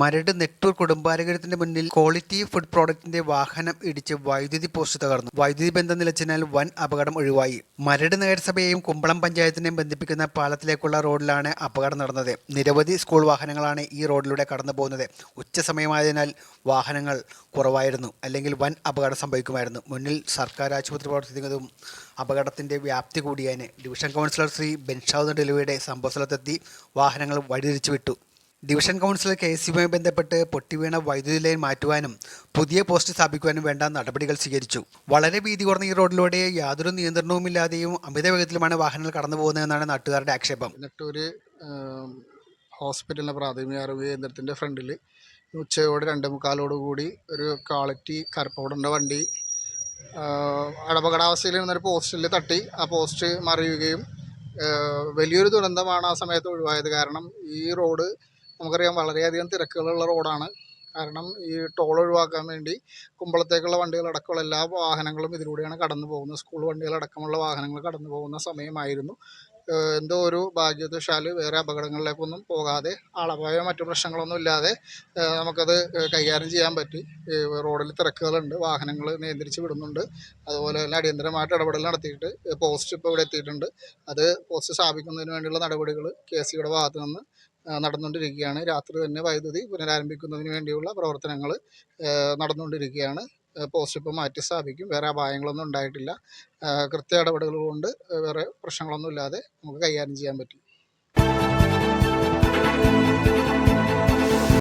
മരട് നെട്ടൂർ കുടുംബാരോഗ്യത്തിന്റെ മുന്നിൽ quality food പ്രോഡക്റ്റിന്റെ വാഹനം ഇടിച്ച് വൈദ്യുതി പോസ്റ്റ് തകർന്നു. വൈദ്യുതി ബന്ധം നിലച്ചതിനാൽ വൻ അപകടം ഒഴിവായി. മരട് നഗരസഭയെയും കുമ്പളം പഞ്ചായത്തിനെയും ബന്ധിപ്പിക്കുന്ന പാലത്തിലേക്കുള്ള റോഡിലാണ് അപകടം നടന്നത്. നിരവധി സ്കൂൾ വാഹനങ്ങളാണ് ഈ റോഡിലൂടെ കടന്നു പോകുന്നത് ഉച്ച സമയമായതിനാൽ വാഹനങ്ങൾ കുറവായിരുന്നു. അല്ലെങ്കിൽ വൻ അപകടം സംഭവിക്കുമായിരുന്നു. മുന്നിൽ സർക്കാർ ആശുപത്രി പ്രവർത്തിക്കുന്നതും അപകടത്തിന്റെ വ്യാപ്തി കൂടിയതിന് ഡിവിഷൻ കൗൺസിലർ ശ്രീ ബെൻഷാദ് ഡെലിവയുടെ സംഭവസ്ഥലത്തെത്തി വാഹനങ്ങൾ വഴിതിരിച്ചു വിട്ടു ഡിവിഷൻ കൗൺസിൽ കെ എസ് സിയുമായി ബന്ധപ്പെട്ട് പൊട്ടിവീണ വൈദ്യുതി ലൈൻ മാറ്റുവാനും പുതിയ പോസ്റ്റ് സ്ഥാപിക്കുവാനും വേണ്ട നടപടികൾ സ്വീകരിച്ചു. വളരെ വീതി കുറഞ്ഞ ഈ റോഡിലൂടെ യാതൊരു നിയന്ത്രണവുമില്ലാതെയും അമിത വേഗത്തിലുമാണ് വാഹനങ്ങൾ കടന്നു പോകുന്നതെന്നാണ് നാട്ടുകാരുടെ ആക്ഷേപം. നെട്ടൂര് ഹോസ്പിറ്റലിന്റെ പ്രാഥമിക ആരോഗ്യ കേന്ദ്രത്തിന്റെ ഫ്രണ്ടിൽ ഉച്ചയോടെ രണ്ട് മുക്കാലോട് കൂടി ഒരു ക്വാളിറ്റി കരപ്പൗഡറിന്റെ വണ്ടി അടപകടാവസ്ഥയിൽ നിന്നൊരു പോസ്റ്റിൽ തട്ടി. ആ പോസ്റ്റ് മറിയുകയും വലിയൊരു ദുരന്തമാണ് ആ സമയത്ത് ഒഴിവായത്. കാരണം ഈ റോഡ് നമുക്കറിയാം വളരെയധികം തിരക്കുകളുള്ള റോഡാണ്. കാരണം ഈ ടോൾ ഒഴിവാക്കാൻ വേണ്ടി കുമ്പളത്തേക്കുള്ള വണ്ടികളടക്കമുള്ള എല്ലാ വാഹനങ്ങളും ഇതിലൂടെയാണ് കടന്നു പോകുന്നത്. സ്കൂൾ വണ്ടികളടക്കമുള്ള വാഹനങ്ങൾ കടന്നു പോകുന്ന സമയമായിരുന്നു. എന്തോ ഒരു ഭാഗ്യവശാൽ വേറെ അപകടങ്ങളിലേക്കൊന്നും പോകാതെ അളവായോ മറ്റു പ്രശ്നങ്ങളൊന്നും ഇല്ലാതെ നമുക്കത് കൈകാര്യം ചെയ്യാൻ പറ്റി. റോഡിൽ തിരക്കുകളുണ്ട് വാഹനങ്ങൾ നിയന്ത്രിച്ച് വിടുന്നുണ്ട്. അതുപോലെ തന്നെ അടിയന്തരമായിട്ട് ഇടപെടൽ നടത്തിയിട്ട് പോസ്റ്റ് ഇപ്പോൾ ഇവിടെ എത്തിയിട്ടുണ്ട്. അത് പോസ്റ്റ് സ്ഥാപിക്കുന്നതിന് വേണ്ടിയുള്ള നടപടികൾ കെ സിയുടെ ഭാഗത്തു നിന്ന് നടന്നുകൊണ്ടിരിക്കുകയാണ്. രാത്രി തന്നെ വൈദ്യുതി പുനരാരംഭിക്കുന്നതിന് വേണ്ടിയുള്ള പ്രവർത്തനങ്ങൾ നടന്നുകൊണ്ടിരിക്കുകയാണ്. പോസ്റ്റ് ഇപ്പോൾ മാറ്റി സ്ഥാപിക്കും. വേറെ അപായങ്ങളൊന്നും ഉണ്ടായിട്ടില്ല. കൃത്യ ഇടപെടലുകൾ കൊണ്ട് വേറെ പ്രശ്നങ്ങളൊന്നും ഇല്ലാതെ നമുക്ക് കൈകാര്യം ചെയ്യാൻ പറ്റും.